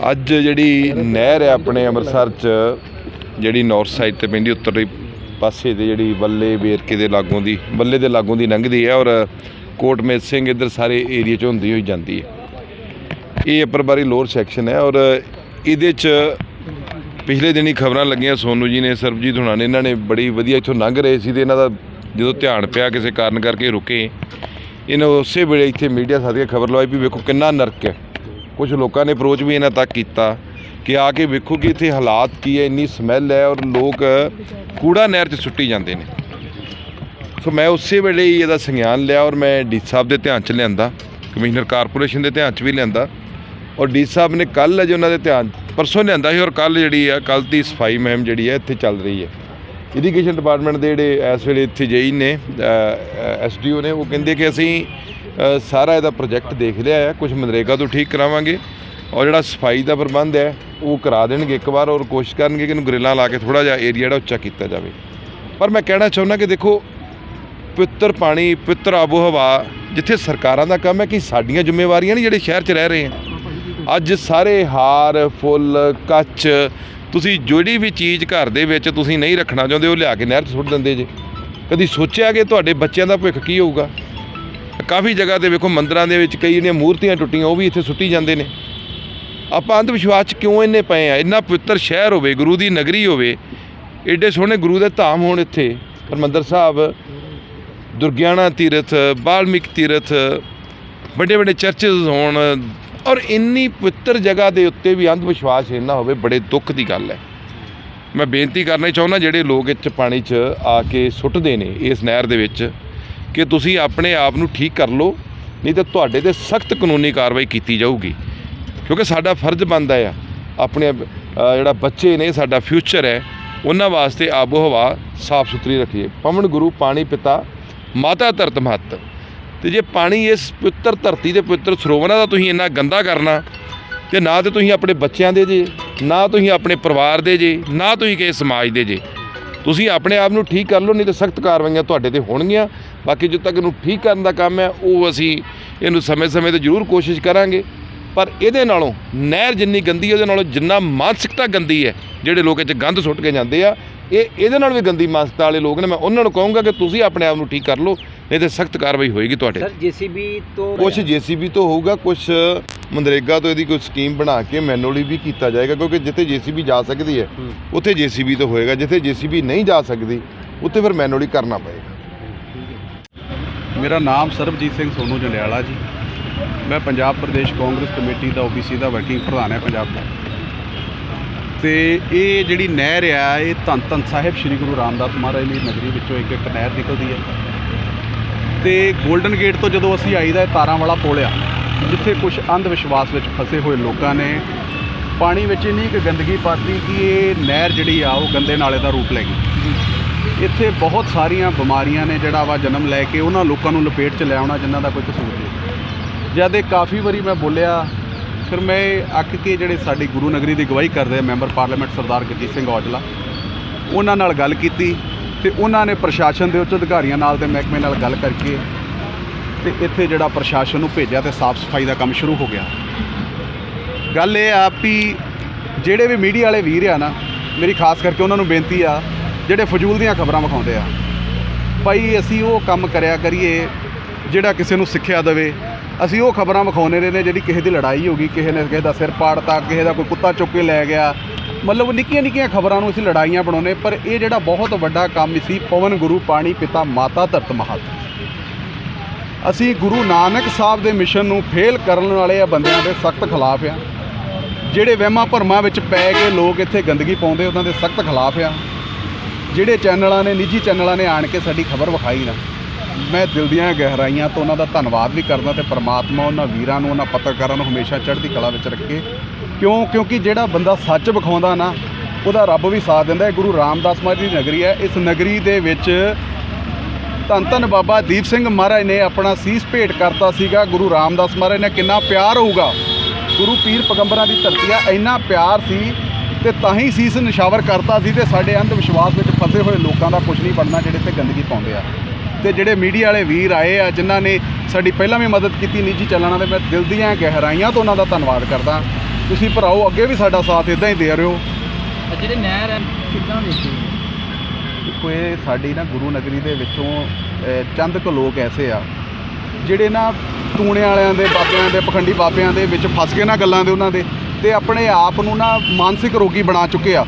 ਅੱਜ ਜਿਹੜੀ ਨਹਿਰ ਹੈ ਆਪਣੇ ਅੰਮ੍ਰਿਤਸਰ ਚ, ਜਿਹੜੀ ਨਾਰਥ ਸਾਈਡ ਤੇ ਪੈਂਦੀ ਉੱਤਰੀ ਪਾਸੇ ਦੇ ਜਿਹੜੀ ਬੱਲੇ ਵੇਰਕੇ ਦੇ ਲਾਗੋਂ ਦੀ ਬੱਲੇ ਦੇ ਲਾਗੋਂ ਦੀ ਲੰਘਦੀ ਹੈ ਔਰ ਕੋਟਮੇਤ ਸਿੰਘ ਇੱਧਰ ਸਾਰੇ ਏਰੀਆ ਚ ਹੁੰਦੀ ਹੋਈ ਜਾਂਦੀ ਹੈ। ਇਹ ਅੱਪਰ ਬਾਰੀ ਲੋਅਰ ਸੈਕਸ਼ਨ ਹੈ ਔਰ ਇਹਦੇ ਚ ਪਿਛਲੇ ਦਿਨੀ ਖਬਰਾਂ ਲੱਗੀਆਂ ਸੋਨੂ ਜੀ ਨੇ, ਸਰਬਜੀਤ ਹੁਣਾਂ ਨੇ, ਇਹਨਾਂ ਨੇ ਬੜੀ ਵਧੀਆ ਇੱਥੋਂ ਲੰਘ ਰਹੇ ਸੀ ਤੇ ਇਹਨਾਂ ਦਾ ਜਦੋਂ ਧਿਆਨ ਪਿਆ ਕਿਸੇ ਕਾਰਨ ਕਰਕੇ ਰੁਕੇ, ਇਹਨਾਂ ਉਸੇ ਵੇਲੇ ਇੱਥੇ ਮੀਡੀਆ ਸਾਥੀਆਂ ਖਬਰ ਲਵਾਈ ਵੀ ਵੇਖੋ ਕਿੰਨਾ ਨਰਕ ਹੈ। ਕੁਝ ਲੋਕਾਂ ਨੇ ਅਪਰੋਚ ਵੀ ਇਹਨਾਂ ਤੱਕ ਕੀਤਾ ਕਿ ਆ ਕੇ ਵੇਖੋ ਕਿ ਇੱਥੇ ਹਾਲਾਤ ਕੀ ਹੈ, ਇੰਨੀ ਸਮੈਲ ਹੈ ਔਰ ਲੋਕ ਕੂੜਾ ਨਹਿਰ 'ਚ ਸੁੱਟੀ ਜਾਂਦੇ ਨੇ। ਸੋ ਮੈਂ ਉਸੇ ਵੇਲੇ ਹੀ ਇਹਦਾ ਸੰਗਿਆਨ ਲਿਆ ਔਰ ਮੈਂ ਡੀ ਸਾਹਿਬ ਦੇ ਧਿਆਨ 'ਚ ਲਿਆਂਦਾ, ਕਮਿਸ਼ਨਰ ਕਾਰਪੋਰੇਸ਼ਨ ਦੇ ਧਿਆਨ 'ਚ ਵੀ ਲਿਆਂਦਾ ਔਰ ਡੀ ਸਾਹਿਬ ਨੇ ਕੱਲ੍ਹ ਅਜੇ ਉਹਨਾਂ ਦੇ ਧਿਆਨ, ਪਰਸੋਂ ਲਿਆਂਦਾ ਸੀ ਔਰ ਕੱਲ ਜਿਹੜੀ ਆ ਕੱਲ ਦੀ ਸਫ਼ਾਈ ਮੁਹਿੰਮ ਜਿਹੜੀ ਹੈ, ਇੱਥੇ ਚੱਲ ਰਹੀ ਹੈ। ਇਰੀਗੇਸ਼ਨ ਡਿਪਾਰਟਮੈਂਟ ਦੇ ਜਿਹੜੇ ਇਸ ਵੇਲੇ ਇੱਥੇ ਜੇਈ ਨੇ ਐਸਡੀਓ ਨੇ, ਉਹ ਕਹਿੰਦੇ ਕਿ ਅਸੀਂ ਸਾਰਾ ਇਹਦਾ ਪ੍ਰੋਜੈਕਟ ਦੇਖ ਲਿਆ ਹੈ ਕੁਝ ਮਨਰੇਗਾ ਤੋਂ ਠੀਕ ਕਰਾਵਾਂਗੇ ਔਰ ਜਿਹੜਾ ਸਫ਼ਾਈ ਦਾ ਪ੍ਰਬੰਧ ਹੈ, ਉਹ ਕਰਾ ਦੇਣਗੇ ਇੱਕ ਵਾਰ ਔਰ ਕੋਸ਼ਿਸ਼ ਕਰਨਗੇ ਕਿ ਇਹਨੂੰ ਗ੍ਰਿਲਾਂ ਲਾ ਕੇ ਥੋੜਾ ਜਿਹਾ ਏਰੀਆ ਜਿਹੜਾ ਉੱਚਾ ਕੀਤਾ ਜਾਵੇ। ਪਰ ਮੈਂ ਕਹਿਣਾ ਚਾਹੁੰਦਾ ਕਿ ਦੇਖੋ, ਪਵਿੱਤਰ ਪਾਣੀ, ਪਵਿੱਤਰ ਆਬੋ ਹਵਾ ਜਿੱਥੇ ਸਰਕਾਰਾਂ ਦਾ ਕੰਮ ਹੈ ਕਿ ਸਾਡੀਆਂ ਜ਼ਿੰਮੇਵਾਰੀਆਂ ਨਹੀਂ ਜਿਹੜੇ ਸ਼ਹਿਰ 'ਚ ਰਹਿ ਰਹੇ ਆ। ਅੱਜ ਸਾਰੇ ਹਾਰ, ਫੁੱਲ, ਕੱਚ ਤੁਸੀਂ ਜਿਹੜੀ ਵੀ ਚੀਜ਼ ਘਰ ਦੇ ਵਿੱਚ ਤੁਸੀਂ ਨਹੀਂ ਰੱਖਣਾ ਚਾਹੁੰਦੇ, ਉਹ ਲਿਆ ਕੇ ਨਹਿਰ 'ਚ ਸੁੱਟ ਦਿੰਦੇ ਜੇ। ਕਦੀ ਸੋਚਿਆ ਕਿ ਤੁਹਾਡੇ ਬੱਚਿਆਂ ਦਾ ਭਵਿੱਖ ਕੀ ਹੋਊਗਾ? ਕਾਫੀ ਜਗ੍ਹਾ ਤੇ ਵੇਖੋ ਮੰਦਰਾਂ ਦੇ ਵਿੱਚ ਕਈ ਜਿਹੜੀਆਂ ਮੂਰਤੀਆਂ ਟੁੱਟੀਆਂ, ਉਹ ਵੀ ਇੱਥੇ ਸੁੱਟੀ ਜਾਂਦੇ ਨੇ। ਆਪਾਂ ਅੰਧ ਵਿਸ਼ਵਾਸ 'ਚ ਕਿਉਂ ਇੰਨੇ ਪਏ ਆ? ਇੰਨਾ ਪਵਿੱਤਰ ਸ਼ਹਿਰ ਹੋਵੇ, ਗੁਰੂ ਦੀ ਨਗਰੀ ਹੋਵੇ, ਏਡੇ ਸੋਹਣੇ ਗੁਰੂ ਦੇ ਧਾਮ ਹੋਣ ਇੱਥੇ। ਹਰਿਮੰਦਰ ਸਾਹਿਬ, ਦੁਰਗਿਆਣਾ ਤੀਰਥ, ਬਾਲਮਿਕ ਤੀਰਥ ਵੱਡੇ ਵੱਡੇ ਚਰਚਸ ਹੋਣ ਔਰ ਇੰਨੀ ਪਵਿੱਤਰ ਜਗ੍ਹਾ ਦੇ ਉੱਤੇ ਵੀ ਅੰਧ ਵਿਸ਼ਵਾਸ ਇੰਨਾ ਹੋਵੇ, ਬੜੇ ਦੁੱਖ ਦੀ ਗੱਲ ਹੈ। ਮੈਂ ਬੇਨਤੀ ਕਰਨਾ ਚਾਹੁੰਦਾ, ਜਿਹੜੇ ਲੋਕ ਇੱਥੇ ਪਾਣੀ 'ਚ ਆ ਕੇ ਸੁੱਟਦੇ ਨੇ ਇਸ ਨਹਿਰ ਦੇ ਵਿੱਚ, ਕਿ ਤੁਸੀਂ ਆਪਣੇ ਆਪ ਨੂੰ ਠੀਕ ਕਰ ਲਓ, ਨਹੀਂ ਤਾਂ ਤੁਹਾਡੇ ਤੇ ਸਖਤ ਕਾਨੂੰਨੀ ਕਾਰਵਾਈ ਕੀਤੀ ਜਾਊਗੀ। ਕਿਉਂਕਿ ਸਾਡਾ ਫਰਜ਼ ਬਣਦਾ ਆ, ਆਪਣੇ ਜਿਹੜਾ ਬੱਚੇ ਨੇ, ਸਾਡਾ ਫਿਊਚਰ ਹੈ, ਉਹਨਾਂ ਵਾਸਤੇ ਆਬੋ ਹਵਾ ਸਾਫ਼ ਸੁਥਰੀ ਰੱਖੀਏ। ਪਵਨ ਗੁਰੂ, ਪਾਣੀ ਪਿਤਾ, ਮਾਤਾ ਧਰਤ ਮਹੱਤ। ਤੇ ਜੇ ਪਾਣੀ ਇਸ ਪਵਿੱਤਰ ਧਰਤੀ ਦੇ ਪਵਿੱਤਰ ਸਰੋਵਰਾਂ ਦਾ ਤੁਸੀਂ ਇੰਨਾ ਗੰਦਾ ਕਰਨਾ, ਤੇ ਨਾ ਤੇ ਤੁਸੀਂ ਆਪਣੇ ਬੱਚਿਆਂ ਦੇ ਜੇ, ਨਾ ਤੁਸੀਂ ਆਪਣੇ ਪਰਿਵਾਰ ਦੇ ਜੇ, ਨਾ ਤੁਸੀਂ ਕਿਸੇ ਸਮਾਜ ਦੇ ਜੇ। ਤੁਸੀਂ ਆਪਣੇ ਆਪ ਨੂੰ ਠੀਕ ਕਰ ਲਓ, ਨਹੀਂ ਤਾਂ ਸਖਤ ਕਾਰਵਾਈਆਂ ਤੁਹਾਡੇ ਤੇ ਹੋਣਗੀਆਂ। ਬਾਕੀ ਜਦੋਂ ਤੱਕ ਇਹਨੂੰ ਠੀਕ ਕਰਨ ਦਾ ਕੰਮ ਹੈ, ਉਹ ਅਸੀਂ ਇਹਨੂੰ ਸਮੇਂ-ਸਮੇਂ ਤੇ ਜ਼ਰੂਰ ਕੋਸ਼ਿਸ਼ ਕਰਾਂਗੇ। ਪਰ ਇਹਦੇ ਨਾਲੋਂ ਨਹਿਰ ਜਿੰਨੀ ਗੰਦੀ ਉਹਦੇ ਨਾਲੋਂ ਜਿੰਨਾ ਮਾਨਸਿਕਤਾ ਗੰਦੀ ਹੈ, ਜਿਹੜੇ ਲੋਕ ਇਹ 'ਚ ਗੰਦ ਸੁੱਟ ਕੇ ਜਾਂਦੇ ਆ ਇਹ ਇਹਦੇ ਨਾਲ ਵੀ ਗੰਦੀ ਮਾਨਸਿਕਤਾ ਵਾਲੇ ਲੋਕ ਨੇ। ਮੈਂ ਉਹਨਾਂ ਨੂੰ ਕਹੂੰਗਾ ਕਿ ਤੁਸੀਂ ਆਪਣੇ ਆਪ ਨੂੰ ਠੀਕ ਕਰ ਲਓ ਨਹੀਂ ਤੇ ਸਖਤ ਕਾਰਵਾਈ ਹੋਏਗੀ ਤੁਹਾਡੇ ਸਰ ਜੀਸੀਬੀ ਤੋਂ ਕੁਝ ਜੀਸੀਬੀ ਤੋਂ ਹੋਊਗਾ ਕੁਝ ਮਨਰੇਗਾ ਤੋਂ ਇਹਦੀ ਕੋਈ ਸਕੀਮ ਬਣਾ ਕੇ ਮੈਨੂਅਲੀ ਵੀ ਕੀਤਾ ਜਾਏਗਾ ਕਿਉਂਕਿ ਜਿੱਥੇ ਜੀਸੀਬੀ ਜਾ ਸਕਦੀ ਹੈ ਹੂੰ। ਉੱਥੇ ਜੀਸੀਬੀ ਤੋਂ ਹੋਏਗਾ ਜਿੱਥੇ ਜੀਸੀਬੀ ਨਹੀਂ ਜਾ ਸਕਦੀ ਉੱਥੇ ਫਿਰ ਮੈਨੂਅਲੀ ਕਰਨਾ ਪਏਗਾ। ਮੇਰਾ ਨਾਮ ਸਰਬਜੀਤ ਸਿੰਘ ਸੋਨੂ ਜੰਡਿਆਲਾ ਜੀ। ਮੈਂ ਪੰਜਾਬ ਪ੍ਰਦੇਸ਼ ਕਾਂਗਰਸ ਕਮੇਟੀ ਦਾ ਓਬੀਸੀ ਦਾ ਵਰਕਿੰਗ ਪ੍ਰਧਾਨ ਹੈ ਪੰਜਾਬ ਦਾ। ਤੇ ਇਹ ਜਿਹੜੀ ਨਹਿਰ ਆ, ਇਹ ਧੰਨ ਧੰਨ ਸਾਹਿਬ ਸ੍ਰੀ ਗੁਰੂ ਰਾਮਦਾਸ ਮਹਾਰਾਜ ਦੀ ਨਗਰੀ ਵਿੱਚੋਂ ਇੱਕ ਇੱਕ ਨਹਿਰ ਨਿਕਲਦੀ ਹੈ। ਤੇ 골ਡਨ ਗੇਟ ਤੋਂ ਜਦੋਂ ਅਸੀਂ ਆਈਦਾ ਇਹ ਤਾਰਾਂ ਵਾਲਾ ਪੁਲ ਆ, ਜਿੱਥੇ ਕੁਝ ਅੰਧ ਵਿਸ਼ਵਾਸ ਵਿੱਚ ਫਸੇ ਹੋਏ ਲੋਕਾਂ ਨੇ ਪਾਣੀ ਵਿੱਚ ਇੰਨੀ ਕੁ ਗੰਦਗੀ ਪਾਤੀ ਕਿ ਇਹ ਨਹਿਰ ਜਿਹੜੀ ਆ, ਉਹ ਗੰਦੇ ਨਾਲੇ ਦਾ ਰੂਪ ਲੈ ਗਈ। ਇੱਥੇ ਬਹੁਤ ਸਾਰੀਆਂ ਬਿਮਾਰੀਆਂ ਨੇ ਜਿਹੜਾ ਵਾ ਜਨਮ ਲੈ ਕੇ ਉਹਨਾਂ ਲੋਕਾਂ ਨੂੰ ਲਪੇਟ 'ਚ ਲੈ ਆਉਣਾ ਜਿਨ੍ਹਾਂ ਦਾ ਕੋਈ ਕਸੂਰ ਨਹੀਂ। ਜਦ ਇਹ ਕਾਫੀ ਵਾਰੀ ਮੈਂ ਬੋਲਿਆ ਫਿਰ ਮੈਂ ਇਹ ਅੱਕ ਕੇ ਜਿਹੜੇ ਸਾਡੀ ਗੁਰੂ ਨਗਰੀ ਦੀ ਗਵਾਹੀ ਕਰਦੇ ਆ, ਮੈਂਬਰ ਪਾਰਲੀਮੈਂਟ ਸਰਦਾਰ ਗੁਰਜੀਤ ਸਿੰਘ ਔਜਲਾ, ਉਹਨਾਂ ਨਾਲ ਗੱਲ ਕੀਤੀ ਤੇ ਉਹਨਾਂ ਨੇ ਪ੍ਰਸ਼ਾਸਨ ਦੇ ਉੱਚ ਅਧਿਕਾਰੀਆਂ ਨਾਲ ਤੇ ਮਹਿਕਮੇ ਨਾਲ ਗੱਲ ਕਰਕੇ ਤੇ ਇੱਥੇ ਜਿਹੜਾ ਪ੍ਰਸ਼ਾਸਨ ਨੂੰ ਭੇਜਿਆ ਤੇ ਸਾਫ਼ ਸਫ਼ਾਈ ਦਾ ਕੰਮ ਸ਼ੁਰੂ ਹੋ ਗਿਆ। ਗੱਲ ਇਹ ਆ ਵੀ ਜਿਹੜੇ ਵੀ ਮੀਡੀਆ ਵਾਲੇ ਵੀਰ ਆ ਨਾ, ਮੇਰੀ ਖਾਸ ਕਰਕੇ ਉਹਨਾਂ ਨੂੰ ਬੇਨਤੀ ਆ, ਜਿਹੜੇ ਫਜ਼ੂਲ ਦੀਆਂ ਖਬਰਾਂ ਵਿਖਾਉਂਦੇ ਆ, ਭਾਈ ਅਸੀਂ ਉਹ ਕੰਮ ਕਰਿਆ ਕਰੀਏ ਜਿਹੜਾ ਕਿਸੇ ਨੂੰ ਸਿੱਖਿਆ ਦੇਵੇ ਅਸੀਂ ਉਹ ਖਬਰਾਂ ਵਿਖਾਉਂਦੇ ਰਹੇ ਨੇ ਜਿਹੜੀ ਕਿਸੇ ਦੀ ਲੜਾਈ ਹੋ ਗਈ, ਕਿਸੇ ਨੇ ਕਿਸੇ ਦਾ ਸਿਰ ਪਾੜਤਾ, ਕਿਸੇ ਦਾ ਕੋਈ ਕੁੱਤਾ ਚੁੱਕ ਕੇ ਲੈ ਗਿਆ। ਮਤਲਬ ਨਿੱਕੀਆਂ ਨਿੱਕੀਆਂ ਖਬਰਾਂ ਨੂੰ ਅਸੀਂ ਲੜਾਈਆਂ ਬਣਾਉਂਦੇ, ਪਰ ਇਹ ਜਿਹੜਾ ਬਹੁਤ ਵੱਡਾ ਕੰਮ ਸੀ, ਪਵਨ ਗੁਰੂ ਪਾਣੀ ਪਿਤਾ ਮਾਤਾ ਧਰਤ ਮਹਤ ਅਸੀਂ ਗੁਰੂ ਨਾਨਕ ਸਾਹਿਬ ਦੇ ਮਿਸ਼ਨ ਨੂੰ ਫੇਲ ਕਰਨ ਵਾਲੇ ਆ ਬੰਦਿਆਂ ਦੇ ਸਖਤ ਖਿਲਾਫ ਆ। ਜਿਹੜੇ ਵਹਿਮਾਂ ਭਰਮਾਂ ਵਿੱਚ ਪੈ ਕੇ ਲੋਕ ਇੱਥੇ ਗੰਦਗੀ ਪਾਉਂਦੇ, ਉਹਨਾਂ ਦੇ ਸਖਤ ਖਿਲਾਫ ਆ। ਜਿਹੜੇ ਚੈਨਲਾਂ ਨੇ, ਨਿੱਜੀ ਚੈਨਲਾਂ ਨੇ ਆਣ ਕੇ ਸਾਡੀ ਖਬਰ ਵਿਖਾਈ ਨਾ। ਮੈਂ ਦਿਲ ਦੀਆਂ ਗਹਿਰਾਈਆਂ ਤੋਂ ਉਹਨਾਂ ਦਾ ਧੰਨਵਾਦ ਵੀ ਕਰਦਾ ਤੇ ਪ੍ਰਮਾਤਮਾ ਉਹਨਾਂ ਵੀਰਾਂ ਨੂੰ, ਉਹਨਾਂ ਪੱਤਰਕਾਰਾਂ ਨੂੰ ਹਮੇਸ਼ਾ ਚੜ੍ਹਦੀ ਕਲਾ ਵਿੱਚ ਰੱਖੇ। ਕਿਉਂ? ਕਿਉਂਕਿ ਜਿਹੜਾ ਬੰਦਾ ਸੱਚ ਵਿਖਾਉਂਦਾ ਨਾ, ਉਹਦਾ ਰੱਬ ਵੀ ਸਾਥ ਦਿੰਦਾ ਹੈ। ਗੁਰੂ ਰਾਮਦਾਸ ਮਹਾਰਾਜ ਦੀ ਨਗਰੀ ਹੈ। ਇਸ ਨਗਰੀ ਦੇ ਵਿੱਚ ਧੰਨ ਧੰਨ ਬਾਬਾ ਦੀਪ ਸਿੰਘ ਮਹਾਰਾਜ ਨੇ ਆਪਣਾ ਸੀਸ ਭੇਟ ਕਰਤਾ ਸੀਗਾ। ਗੁਰੂ ਰਾਮਦਾਸ ਮਹਾਰਾਜ ਨੇ ਕਿੰਨਾ ਪਿਆਰ ਹੋਊਗਾ। ਗੁਰੂ ਪੀਰ ਪਗੰਬਰਾਂ ਦੀ ਧਰਤੀ ਆ, ਇੰਨਾ ਪਿਆਰ ਸੀ ਤੇ ਤਾਂ ਹੀ ਸੀਸ ਨਿਸ਼ਾਵਰ ਕਰਤਾ ਸੀ ਤੇ ਸਾਡੇ ਅੰਧ ਵਿਸ਼ਵਾਸ ਵਿੱਚ ਫਸੇ ਹੋਏ ਲੋਕਾਂ ਦਾ ਕੁਝ ਨਹੀਂ ਬਣਨਾ ਜਿਹੜੇ ਤੇ ਗੰਦਗੀ ਪਾਉਂਦੇ ਆ। ਤੇ ਜਿਹੜੇ ਮੀਡੀਆ ਵਾਲੇ ਵੀਰ ਆਏ ਆ ਜਿਨ੍ਹਾਂ ਨੇ ਸਾਡੀ ਪਹਿਲਾਂ ਵੀ ਮਦਦ ਕੀਤੀ ਨਿੱਜੀ ਚੱਲਣਾ ਦੇ ਮੈਂ ਦਿਲ ਦੀਆਂ ਗਹਿਰਾਈਆਂ ਤੋਂ ਉਹਨਾਂ ਦਾ ਧੰਨਵਾਦ ਕਰਦਾ। ਤੁਸੀਂ ਭਰਾਓ ਅੱਗੇ ਵੀ ਸਾਡਾ ਸਾਥ ਇਦਾਂ ਹੀ ਦੇ ਰਹੋ ਆ ਜਿਹੜੇ ਨਹਿਰ ਹੈ ਕਿੱਦਾਂ ਹੋ? ਦੇਖੋ ਇਹ ਸਾਡੀ ਨਾ ਗੁਰੂ ਨਗਰੀ ਦੇ ਵਿੱਚੋਂ ਚੰਦ ਕੁ ਲੋਕ ਐਸੇ ਆ ਜਿਹੜੇ ਨਾ ਟੂਣੇ ਵਾਲਿਆਂ ਦੇ ਬਾਬਿਆਂ ਦੇ ਪਖੰਡੀ ਬਾਬਿਆਂ ਦੇ ਵਿੱਚ ਫਸ ਕੇ ਨਾ ਗੱਲਾਂ ਦੇ ਉਹਨਾਂ ਦੇ ਤੇ ਆਪਣੇ ਆਪ ਨੂੰ ਨਾ ਮਾਨਸਿਕ ਰੋਗੀ ਬਣਾ ਚੁੱਕੇ ਆ।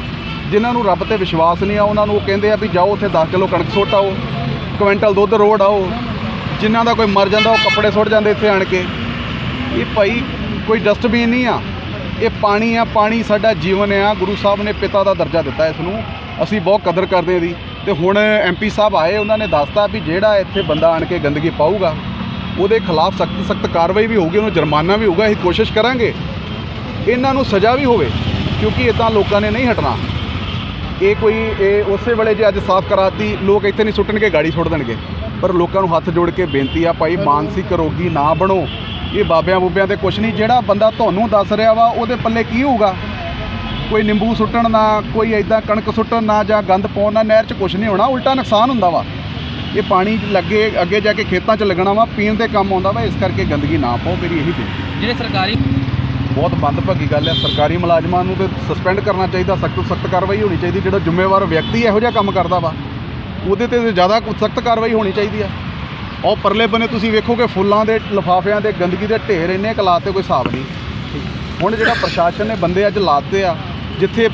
ਜਿਨ੍ਹਾਂ ਨੂੰ ਰੱਬ ਤੇ ਵਿਸ਼ਵਾਸ ਨਹੀਂ ਆ ਉਹਨਾਂ ਨੂੰ ਉਹ ਕਹਿੰਦੇ ਆ ਵੀ ਜਾਓ ਉੱਥੇ 10 ਕਿਲੋ ਕਣਕ ਸੁੱਟ ਆਓ। ਕੁਇੰਟਲ ਦੁੱਧ ਰੋੜ ਆਓ, ਜਿਨ੍ਹਾਂ ਦਾ ਕੋਈ ਮਰ ਜਾਂਦਾ, ਉਹ ਕੱਪੜੇ ਸੁੱਟ ਜਾਂਦੇ ਇੱਥੇ ਆਣ ਕੇ। ਇਹ ਭਾਈ ਕੋਈ ਡਸਟਬਿਨ ਨਹੀਂ ਆ। ਇਹ ਪਾਣੀ ਆ, ਪਾਣੀ ਸਾਡਾ ਜੀਵਨ ਆ। ਗੁਰੂ ਸਾਹਿਬ ਨੇ ਪਿਤਾ ਦਾ ਦਰਜਾ ਦਿੱਤਾ ਇਸ ਨੂੰ। ਅਸੀਂ ਬਹੁਤ ਕਦਰ ਕਰਦੇ ਹਾਂ ਦੀ ਤੇ ਹੁਣ ਐਮਪੀ ਸਾਹਿਬ ਆਏ, ਉਹਨਾਂ ਨੇ ਦੱਸਤਾ ਵੀ ਜਿਹੜਾ ਇੱਥੇ ਬੰਦਾ ਆਣ ਕੇ ਗੰਦਗੀ ਪਾਊਗਾ, ਉਹਦੇ ਖਿਲਾਫ ਸਖਤ ਸਖਤ ਕਾਰਵਾਈ ਵੀ ਹੋਊਗੀ, ਉਹਨੂੰ ਜੁਰਮਾਨਾ ਵੀ ਹੋਊਗਾ, ਅਸੀਂ ਕੋਸ਼ਿਸ਼ ਕਰਾਂਗੇ। ਇਹਨਾਂ ਨੂੰ ਸਜ਼ਾ ਵੀ ਹੋਵੇ, ਕਿਉਂਕਿ ਇਦਾਂ ਲੋਕਾਂ ਨੇ ਨਹੀਂ ਹਟਣਾ। ਇਹ ਕੋਈ ਇਹ ਉਸੇ ਵੇਲੇ ਜੇ ਅੱਜ ਸਾਫ਼ ਕਰਾਤੀ ਲੋਕ ਇੱਥੇ ਨਹੀਂ ਸੁੱਟਣਗੇ ਗਾੜੀ ਸੁੱਟ ਦੇਣਗੇ। ਪਰ ਲੋਕਾਂ ਨੂੰ ਹੱਥ ਜੋੜ ਕੇ ਬੇਨਤੀ ਆ ਭਾਈ ਮਾਨਸਿਕ ਰੋਗੀ ਨਾ ਬਣੋ। ਇਹ ਬਾਬਿਆਂ ਬੂਬਿਆਂ ਤੇ ਕੁਛ ਨਹੀਂ ਜਿਹੜਾ ਬੰਦਾ ਤੁਹਾਨੂੰ ਦੱਸ ਰਿਹਾ ਵਾ ਉਹਦੇ ਪੱਲੇ ਕੀ ਹੋਊਗਾ? ਕੋਈ ਨਿੰਬੂ ਸੁੱਟਣ ਨਾ ਕੋਈ ਐਦਾਂ ਕਣਕ ਸੁੱਟਣ ਨਾ ਜਾਂ ਗੰਦ ਪਾਉਣ ਨਾਲ ਨਹਿਰ 'ਚ ਕੁਛ ਨਹੀਂ ਹੋਣਾ ਉਲਟਾ ਨੁਕਸਾਨ ਹੁੰਦਾ ਵਾ। ਇਹ ਪਾਣੀ ਲੱਗੇ ਅੱਗੇ ਜਾ ਕੇ ਖੇਤਾਂ 'ਚ ਲੱਗਣਾ ਵਾ ਪੀਣ ਦੇ ਕੰਮ ਆਉਂਦਾ ਵਾ ਇਸ ਕਰਕੇ ਗੰਦਗੀ ਨਾ ਪਾਓ ਮੇਰੀ ਇਹੀ ਬੇਨਤੀ। ਜਿਹੜੇ ਸਰਕਾਰੀ ਬਹੁਤ ਮੰਦਭਾਗੀ ਗੱਲ ਹੈ। ਸਰਕਾਰੀ ਮੁਲਾਜ਼ਮਾਂ ਨੂੰ ਤੇ ਸਸਪੈਂਡ ਕਰਨਾ ਚਾਹੀਦਾ, ਸਖਤ ਤੋਂ ਸਖਤ ਕਾਰਵਾਈ ਹੋਣੀ ਚਾਹੀਦੀ, ਜਿਹੜਾ ਜ਼ਿੰਮੇਵਾਰ ਵਿਅਕਤੀ ਇਹੋ ਜਿਹਾ ਕੰਮ ਕਰਦਾ ਵਾ, ਉਹਦੇ ਤੇ ਜ਼ਿਆਦਾ ਸਖਤ ਕਾਰਵਾਈ ਹੋਣੀ ਚਾਹੀਦੀ ਆ। ਉਹ ਪਰਲੇ ਬੰਨੇ ਤੁਸੀਂ ਵੇਖੋਗੇ ਫੁੱਲਾਂ ਦੇ, ਲਿਫਾਫਿਆਂ ਦੇ, ਗੰਦਗੀ ਦੇ ਢੇਰ ਇੰਨੇ ਕੁ ਲਾਤੇ, ਕੋਈ ਹਿਸਾਬ ਨਹੀਂ। ਹੁਣ ਜਿਹੜਾ ਪ੍ਰਸ਼ਾਸਨ ਨੇ ਬੰਦੇ ਅੱਜ ਲਾਤੇ ਆ, ਜਿੱਥੇ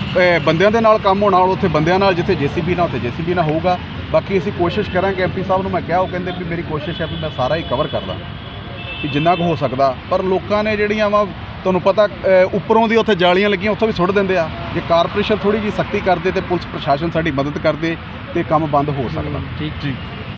ਬੰਦਿਆਂ ਦੇ ਨਾਲ ਕੰਮ ਹੋਣਾ, ਉੱਥੇ ਬੰਦਿਆਂ ਨਾਲ ਜਿੱਥੇ ਜੀਸੀਬੀ ਨਾਲ, ਉੱਥੇ ਜੀਸੀਬੀ ਨਾਲ ਹੋਊਗਾ। ਬਾਕੀ ਅਸੀਂ ਕੋਸ਼ਿਸ਼ ਕਰਾਂਗੇ ਐਮਪੀ ਸਾਹਿਬ ਨੂੰ ਮੈਂ ਕਿਹਾ, ਉਹ ਕਹਿੰਦੇ ਵੀ ਮੇਰੀ ਕੋਸ਼ਿਸ਼ ਹੈ ਵੀ ਮੈਂ ਸਾਰਾ ਹੀ ਕਵਰ ਕਰਦਾ। ਕਿ ਜਿੰਨਾ ਕੁ ਹੋ ਸਕਦਾ, ਪਰ ਲੋਕਾਂ ਨੇ ਜਿਹੜੀਆਂ ਵਾ ਤੁਹਾਨੂੰ ਪਤਾ ਅ, ਉੱਪਰੋਂ ਦੀ ਉੱਥੇ ਜਾਲੀਆਂ ਲੱਗੀਆਂ ਉੱਥੋਂ ਵੀ ਸੁੱਟ ਦਿੰਦੇ ਆ। ਜੇ ਕਾਰਪੋਰੇਸ਼ਨ ਥੋੜੀ ਜੀ ਸਖਤੀ ਕਰਦੇ ਤੇ ਪੁਲਿਸ ਪ੍ਰਸ਼ਾਸਨ ਸਾਡੀ ਮਦਦ ਕਰਦੇ ਤੇ ਕੰਮ ਬੰਦ ਹੋ ਸਕਦਾ। ਠੀਕ। ਠੀਕ।